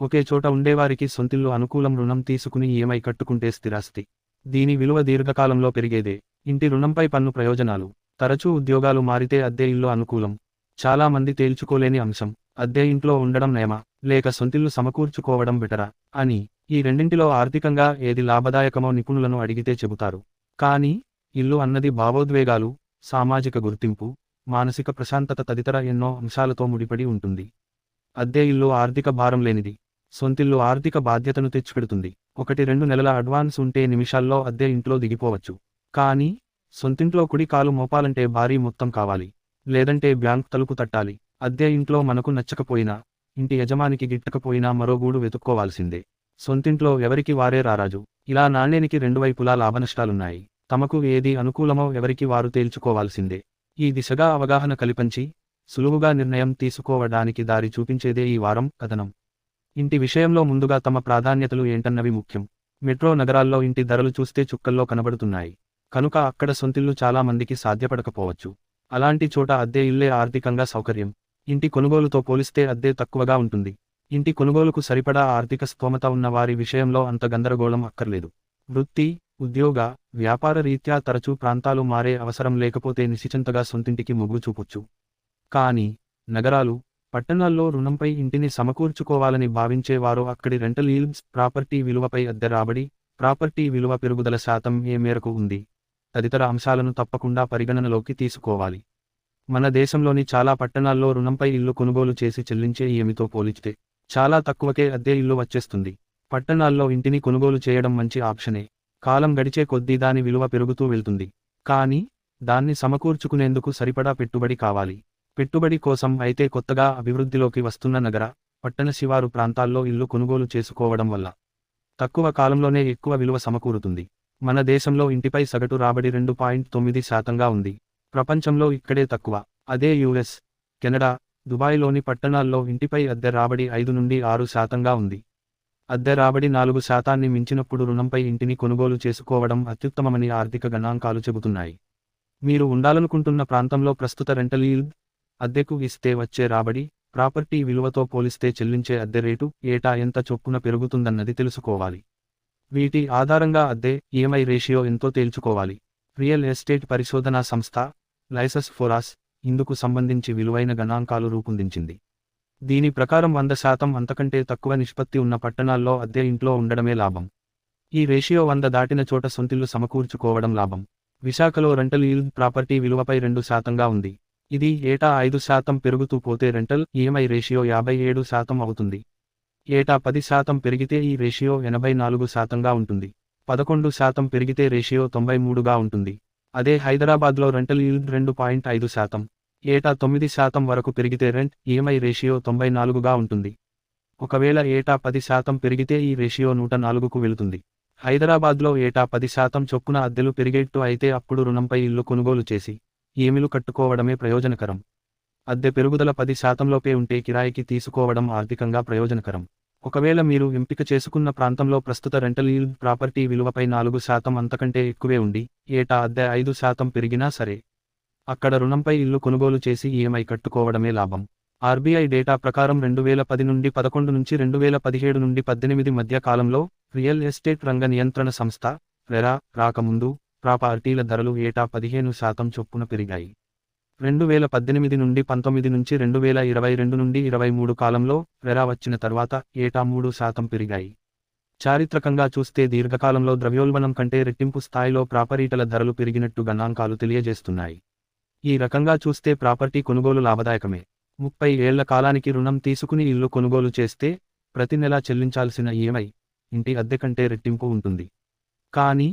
ఒకే చోట ఉండేవారికి సొంతిల్లు అనుకూలం రుణం తీసుకుని ఈఎంఐ కట్టుకుంటే స్థిరాస్తి. దీని విలువ దీర్ఘకాలంలో పెరిగేదే. ఇంటి రుణంపై పన్ను ప్రయోజనాలు. తరచూ ఉద్యోగాలు మారితే అద్దె ఇల్లు అనుకూలం. చాలా మంది తేల్చుకోలేని అంశం. అద్దె ఇంట్లో ఉండడం నేమా లేక సొంతిల్లు సమకూర్చుకోవడం బెటరా? అని ఈ రెండింటిలో ఆర్థికంగా ఏది లాభదాయకమో నిపుణులను అడిగితే చెబుతారు. కానీ ఇల్లు అన్నది భావోద్వేగాలు సామాజిక గుర్తింపు మానసిక ప్రశాంతత తదితర ఎన్నో అంశాలతో ముడిపడి ఉంటుంది. అద్దె ఇల్లు ఆర్థిక భారం లేనిది. సొంతిల్లు ఆర్థిక బాధ్యతను తెచ్చిపెడుతుంది. ఒకటి రెండు నెలల అడ్వాన్స్ ఉంటే నిమిషాల్లో అద్దె ఇంట్లో దిగిపోవచ్చు. కానీ సొంతింట్లో కుడి కాలు మోపాలంటే భారీ మొత్తం కావాలి. లేదంటే బ్యాంక్ తలుపు తట్టాలి. అద్దె ఇంట్లో మనకు నచ్చకపోయినా ఇంటి యజమానికి గిట్టకపోయినా మరో గూడు వెతుక్కోవాల్సిందే. సొంతింట్లో ఎవరికి వారే రారాజు. ఇలా నాణ్యనికి రెండు వైపులా లాభనష్టాలున్నాయి. తమకు ఏది అనుకూలమో ఎవరికి వారు తేల్చుకోవాల్సిందే. ఈ దిశగా అవగాహన కల్పించి సులువుగా నిర్ణయం తీసుకోవడానికి దారి చూపించేదే ఈ వారం కథనం. ఇంటి విషయంలో ముందుగా తమ ప్రాధాన్యతలు ఏంటన్నవి ముఖ్యం. మెట్రో నగరాల్లో ఇంటి ధరలు చూస్తే చుక్కల్లో కనబడుతున్నాయి. కనుక అక్కడ సొంతిల్లు చాలా మందికి సాధ్యపడకపోవచ్చు. అలాంటి చోట అద్దె ఇల్లే ఆర్థికంగా సౌకర్యం. ఇంటి కొనుగోలుతో పోలిస్తే అద్దె తక్కువగా ఉంటుంది. ఇంటి కొనుగోలుకు సరిపడా ఆర్థిక స్తోమత ఉన్న వారి విషయంలో అంత గందరగోళం అక్కర్లేదు. వృత్తి ఉద్యోగ వ్యాపార రీత్యా తరచూ ప్రాంతాలు మారే అవసరం లేకపోతే నిశిచంతగా సొంతింటికి మొగ్గు చూపొచ్చు. కానీ నగరాలు పట్టణాల్లో రుణంపై ఇంటిని సమకూర్చుకోవాలని భావించేవారు అక్కడి రెంటల్ ఈల్డ్స్ ప్రాపర్టీ విలువపై అద్దె రాబడి ప్రాపర్టీ విలువ పెరుగుదల శాతం ఏ మేరకు ఉంది? తదితర అంశాలను తప్పకుండా పరిగణనలోకి తీసుకోవాలి. మన దేశంలోని చాలా పట్టణాల్లో రుణంపై ఇల్లు కొనుగోలు చేసి చెల్లించే ఏమితో పోలిస్తే చాలా తక్కువకే అద్దె ఇల్లు వచ్చేస్తుంది. పట్టణాల్లో ఇంటిని కొనుగోలు చేయడం మంచి ఆప్షనే. కాలం గడిచే కొద్దీ దాని విలువ పెరుగుతూ వెళ్తుంది. కానీ దాన్ని సమకూర్చుకునేందుకు సరిపడా పెట్టుబడి కావాలి. పెట్టుబడి కోసం అయితే కొత్తగా అభివృద్ధిలోకి వస్తున్న నగర పట్టణ శివారు ప్రాంతాల్లో ఇల్లు కొనుగోలు చేసుకోవడం వల్ల తక్కువ కాలంలోనే ఎక్కువ విలువ సమకూరుతుంది. మన దేశంలో ఇంటిపై సగటు రాబడి రెండు పాయింట్ తొమ్మిది శాతంగా ఉంది. ప్రపంచంలో ఇక్కడే తక్కువ. అదే యుఎస్ కెనడా దుబాయ్లోని పట్టణాల్లో ఇంటిపై అద్దె రాబడి ఐదు నుండి ఆరు శాతంగా ఉంది. అద్దె రాబడి నాలుగు శాతాన్ని మించినప్పుడు రుణంపై ఇంటిని కొనుగోలు చేసుకోవడం అత్యుత్తమమని ఆర్థిక గణాంకాలు చెబుతున్నాయి. మీరు ఉండాలనుకుంటున్న ప్రాంతంలో ప్రస్తుత రెంటల్ ఈల్డ్ అద్దెకు ఇస్తే వచ్చే రాబడి ప్రాపర్టీ విలువతో పోలిస్తే చెల్లించే అద్దె రేటు ఏటా ఎంత చొప్పున పెరుగుతుందన్నది తెలుసుకోవాలి. వీటి ఆధారంగా అద్దె ఈఎంఐ రేషియో ఎంతో తేల్చుకోవాలి. రియల్ ఎస్టేట్ పరిశోధనా సంస్థ లైసెస్ ఫోరాస్ ఇందుకు సంబంధించి విలువైన గణాంకాలు రూపొందించింది. దీని ప్రకారం వంద శాతం అంతకంటే తక్కువ నిష్పత్తి ఉన్న పట్టణాల్లో అద్దె ఇంట్లో ఉండడమే లాభం. ఈ రేషియో వంద దాటిన చోట సొంతిల్లు సమకూర్చుకోవడం లాభం. విశాఖలో రెంటల్ ఈల్డ్ ప్రాపర్టీ విలువపై రెండు శాతంగా ఉంది. ఇది ఏటా ఐదు శాతం పెరుగుతూ పోతే రెంటల్ ఈఎంఐ రేషియో యాభై ఏడు శాతం అవుతుంది. ఏటా పది శాతం పెరిగితే ఈ రేషియో ఎనభై నాలుగు శాతంగా ఉంటుంది. పదకొండు శాతం పెరిగితే రేషియో తొంభై మూడుగా ఉంటుంది. అదే హైదరాబాద్లో రెంటల్ ఈల్డ్ రెండు పాయింట్ ఐదు శాతం. ఏటా తొమ్మిది శాతం వరకు పెరిగితే రెంట్ ఈఎంఐ రేషియో తొంభై నాలుగుగా ఉంటుంది. ఒకవేళ ఏటా పది శాతం పెరిగితే ఈ రేషియో నూట నాలుగుకు వెళుతుంది. హైదరాబాద్లో ఏటా పది శాతం చొప్పున అద్దెలు పెరిగేట్టు అయితే అప్పుడు రుణంపై ఇల్లు కొనుగోలు చేసి ఏమిలు కట్టుకోవడమే ప్రయోజనకరం. అద్దె పెరుగుదల పది శాతంలోపే ఉంటే కిరాయికి తీసుకోవడం ఆర్థికంగా ప్రయోజనకరం. ఒకవేళ మీరు ఎంపిక చేసుకున్న ప్రాంతంలో ప్రస్తుత రెంటల్ ఈల్డ్ ప్రాపర్టీ విలువపై నాలుగు శాతం అంతకంటే ఎక్కువే ఉండి ఏటా అద్దె ఐదు శాతం పెరిగినా సరే అక్కడ రుణంపై ఇల్లు కొనుగోలు చేసి ఈఎంఐ కట్టుకోవడమే లాభం. ఆర్బీఐ డేటా ప్రకారం రెండు వేల పది నుండి పదకొండు నుంచి రెండు వేల పదిహేడు నుండి పద్దెనిమిది మధ్య కాలంలో రియల్ ఎస్టేట్ రంగ నియంత్రణ సంస్థ రెరా రాకముందు ప్రాపర్టీల ధరలు ఏటా పదిహేను శాతం చొప్పున పెరిగాయి. రెండు వేల పద్దెనిమిది నుండి పంతొమ్మిది నుంచి రెండు వేల ఇరవై రెండు నుండి ఇరవై మూడు కాలంలో రెరా వచ్చిన తర్వాత ఏటా మూడు శాతం పెరిగాయి. చారిత్రకంగా చూస్తే దీర్ఘకాలంలో ద్రవ్యోల్బణం కంటే రెట్టింపు స్థాయిలో ప్రాపర్టీల ధరలు పెరిగినట్టు గణాంకాలు తెలియజేస్తున్నాయి. ఈ రకంగా చూస్తే ప్రాపర్టీ కొనుగోలు లాభదాయకమే. ముప్పై ఏళ్ళ కాలానికి రుణం తీసుకుని ఇల్లు కొనుగోలు చేస్తే ప్రతి నెలా చెల్లించాల్సిన ఈఎంఐ ఇంటి అద్దె కంటే రెట్టింపు ఉంటుంది. కానీ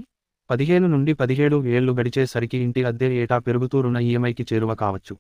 పదిహేను నుండి పదిహేడు ఏళ్ళు గడిచేసరికి ఇంటి అద్దె ఏటా పెరుగుతూ రుణ ఈఎంఐకి చేరువ కావచ్చు.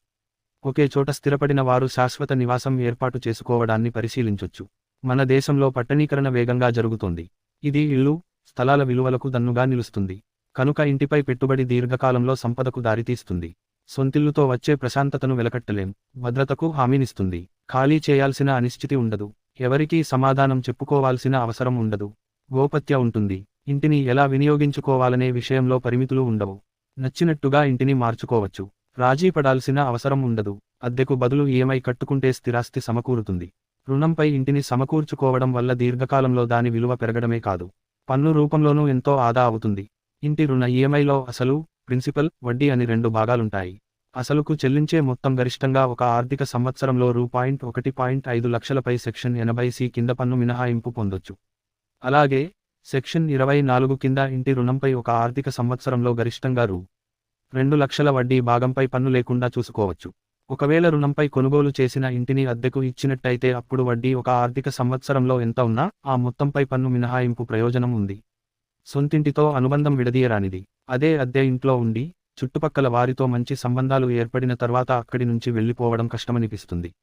ఒకే చోట స్థిరపడిన వారు శాశ్వత నివాసం ఏర్పాటు చేసుకోవడాన్ని పరిశీలించొచ్చు. మన దేశంలో పట్టణీకరణ వేగంగా జరుగుతోంది. ఇది ఇల్లు స్థలాల విలువలకు దన్నుగా నిలుస్తుంది. కనుక ఇంటిపై పెట్టుబడి దీర్ఘకాలంలో సంపదకు దారితీస్తుంది. సొంతిల్లుతో వచ్చే ప్రశాంతతను వెలకట్టలేం. భద్రతకు హామీనిస్తుంది. ఖాళీ చేయాల్సిన అనిశ్చితి ఉండదు. ఎవరికీ సమాధానం చెప్పుకోవాల్సిన అవసరం ఉండదు. గోపత్య ఉంటుంది. ఇంటిని ఎలా వినియోగించుకోవాలనే విషయంలో పరిమితులు ఉండవు. నచ్చినట్టుగా ఇంటిని మార్చుకోవచ్చు. రాజీ పడాల్సిన అవసరం ఉండదు. అద్దెకు బదులు ఈఎంఐ కట్టుకుంటే స్థిరాస్తి సమకూరుతుంది. రుణంపై ఇంటిని సమకూర్చుకోవడం వల్ల దీర్ఘకాలంలో దాని విలువ పెరగడమే కాదు. పన్ను రూపంలోనూ ఎంతో ఆదా అవుతుంది. ఇంటి రుణ ఈఎంఐలో అసలు ప్రిన్సిపల్ వడ్డీ అని రెండు భాగాలుంటాయి. అసలుకు చెల్లించే మొత్తం గరిష్టంగా ఒక ఆర్థిక సంవత్సరంలో రూ. పాయింట్ ఒకటి పాయింట్ ఐదు లక్షలపై సెక్షన్ ఎనభై సి కింద పన్ను మినహాయింపు పొందొచ్చు. అలాగే సెక్షన్ ఇరవై నాలుగు కింద ఇంటి రుణంపై ఒక ఆర్థిక సంవత్సరంలో గరిష్టంగా రూ. రెండు లక్షల వడ్డీ భాగంపై పన్ను లేకుండా చూసుకోవచ్చు. ఒకవేళ రుణంపై కొనుగోలు చేసిన ఇంటిని అద్దెకు ఇచ్చినట్టయితే అప్పుడు వడ్డీ ఒక ఆర్థిక సంవత్సరంలో ఎంత ఉన్నా ఆ మొత్తంపై పన్ను మినహాయింపు ప్రయోజనం ఉంది. సొంతింటితో అనుబంధం విడదీయరానిది. అదే అద్దె ఇంట్లో ఉండి చుట్టుపక్కల వారితో మంచి సంబంధాలు ఏర్పడిన తర్వాత అక్కడి నుంచి వెళ్ళిపోవడం కష్టమనిపిస్తుంది.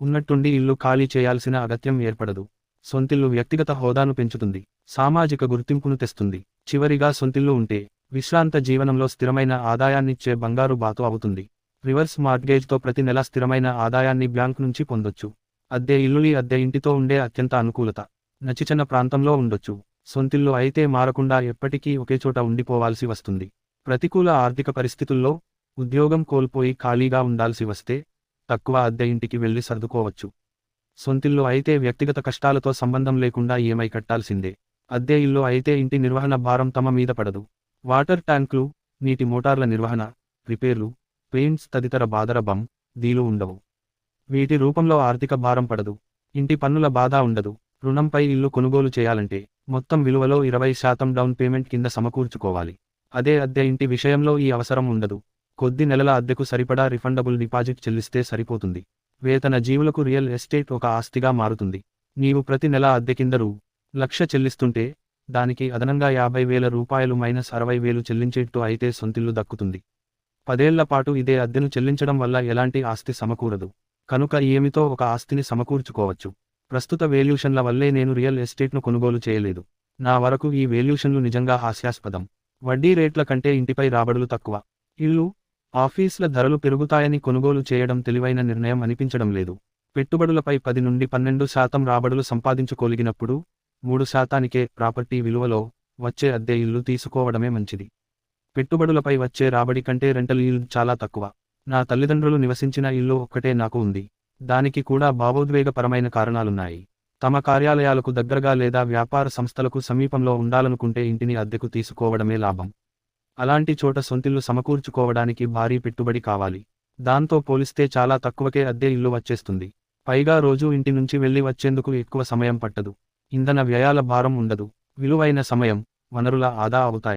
ఉన్నట్టుండి ఇల్లు ఖాళీ చేయాల్సిన అగత్యం ఏర్పడదు. సొంతిల్లు వ్యక్తిగత హోదాను పెంచుతుంది సామాజిక గుర్తింపును తెస్తుంది. చివరిగా సొంతిల్లు ఉంటే విశ్రాంత జీవనంలో స్థిరమైన ఆదాయాన్నిచ్చే బంగారు బాతు అవుతుంది. రివర్స్ మార్గేజ్తో ప్రతి నెల స్థిరమైన ఆదాయాన్ని బ్యాంక్ నుంచి పొందొచ్చు. అద్దె ఇల్లులి అద్దె ఇంటితో ఉండే అత్యంత అనుకూలత. నచిచన్న ప్రాంతంలో ఉండొచ్చు. సొంతిల్లు అయితే మారకుండా ఎప్పటికీ ఒకేచోట ఉండిపోవాల్సి వస్తుంది. ప్రతికూల ఆర్థిక పరిస్థితుల్లో ఉద్యోగం కోల్పోయి ఖాళీగా ఉండాల్సి వస్తే తక్కువ అద్దె ఇంటికి వెళ్ళి సర్దుకోవచ్చు. సొంతిల్లు అయితే వ్యక్తిగత కష్టాలతో సంబంధం లేకుండా ఈఎంఐ కట్టాల్సిందే. అద్దె ఇల్లు అయితే ఇంటి నిర్వహణ భారం తమ మీద పడదు. వాటర్ ట్యాంకులు నీటి మోటార్ల నిర్వహణ రిపేర్లు పెయింట్స్ తదితర బాధర బం దీలు ఉండవు. వీటి రూపంలో ఆర్థిక భారం పడదు. ఇంటి పన్నుల బాధ ఉండదు. రుణంపై ఇల్లు కొనుగోలు చేయాలంటే మొత్తం విలువలో ఇరవై శాతం డౌన్ పేమెంట్ కింద సమకూర్చుకోవాలి. అదే అద్దె ఇంటి విషయంలో ఈ అవసరం ఉండదు. కొద్ది నెలల అద్దెకు సరిపడా రిఫండబుల్ డిపాజిట్ చెల్లిస్తే సరిపోతుంది. వేతన జీవులకు రియల్ ఎస్టేట్ ఒక ఆస్తిగా మారుతుంది. నీవు ప్రతి నెల అద్దె కింద రూ. లక్ష చెల్లిస్తుంటే దానికి అదనంగా యాభై వేల రూపాయలు మైనస్ అరవై వేలు చెల్లించేట్టు అయితే సొంతిల్లు దక్కుతుంది. పదేళ్ళ పాటు ఇదే అద్దెను చెల్లించడం వల్ల ఎలాంటి ఆస్తి సమకూరదు. కనుక ఏమితో ఒక ఆస్తిని సమకూర్చుకోవచ్చు? ప్రస్తుత వేల్యూషన్ల వల్లే నేను రియల్ ఎస్టేట్ను కొనుగోలు చేయలేదు. నా వరకు ఈ వేల్యూషన్లు నిజంగా హాస్యాస్పదం. వడ్డీ రేట్ల కంటే ఇంటిపై రాబడులు తక్కువ. ఇల్లు ఆఫీస్ల ధరలు పెరుగుతాయని కొనుగోలు చేయడం తెలివైన నిర్ణయం అనిపించడం లేదు. పెట్టుబడులపై పది నుండి పన్నెండు శాతం రాబడులు సంపాదించుకోలిగినప్పుడు మూడు శాతానికే ప్రాపర్టీ విలువలో వచ్చే అద్దె ఇల్లు తీసుకోవడమే మంచిది. పెట్టుబడులపై వచ్చే రాబడి కంటే రెంటల్ ఇల్లు చాలా తక్కువ. నా తల్లిదండ్రులు నివసించిన ఇల్లు ఒక్కటే నాకు ఉంది. దానికి కూడా భావోద్వేగపరమైన కారణాలున్నాయి. తమ కార్యాలయాలకు దగ్గరగా లేదా వ్యాపార సంస్థలకు సమీపంలో ఉండాలనుకుంటే ఇంటిని అద్దెకు తీసుకోవడమే లాభం. అలాంటి చోట సొంతిల్లు సమకూర్చుకోవడానికి భారీ పెట్టుబడి కావాలి. దాంతో పోలిస్తే చాలా తక్కువకే అద్దె ఇల్లు వచ్చేస్తుంది. పైగా రోజూ ఇంటి నుంచి వెళ్ళి వచ్చేందుకు ఎక్కువ సమయం పట్టదు. ఇంధన వ్యయాల భారం ఉండదు. విలువైన సమయం వనరుల ఆదా అవుతాయి.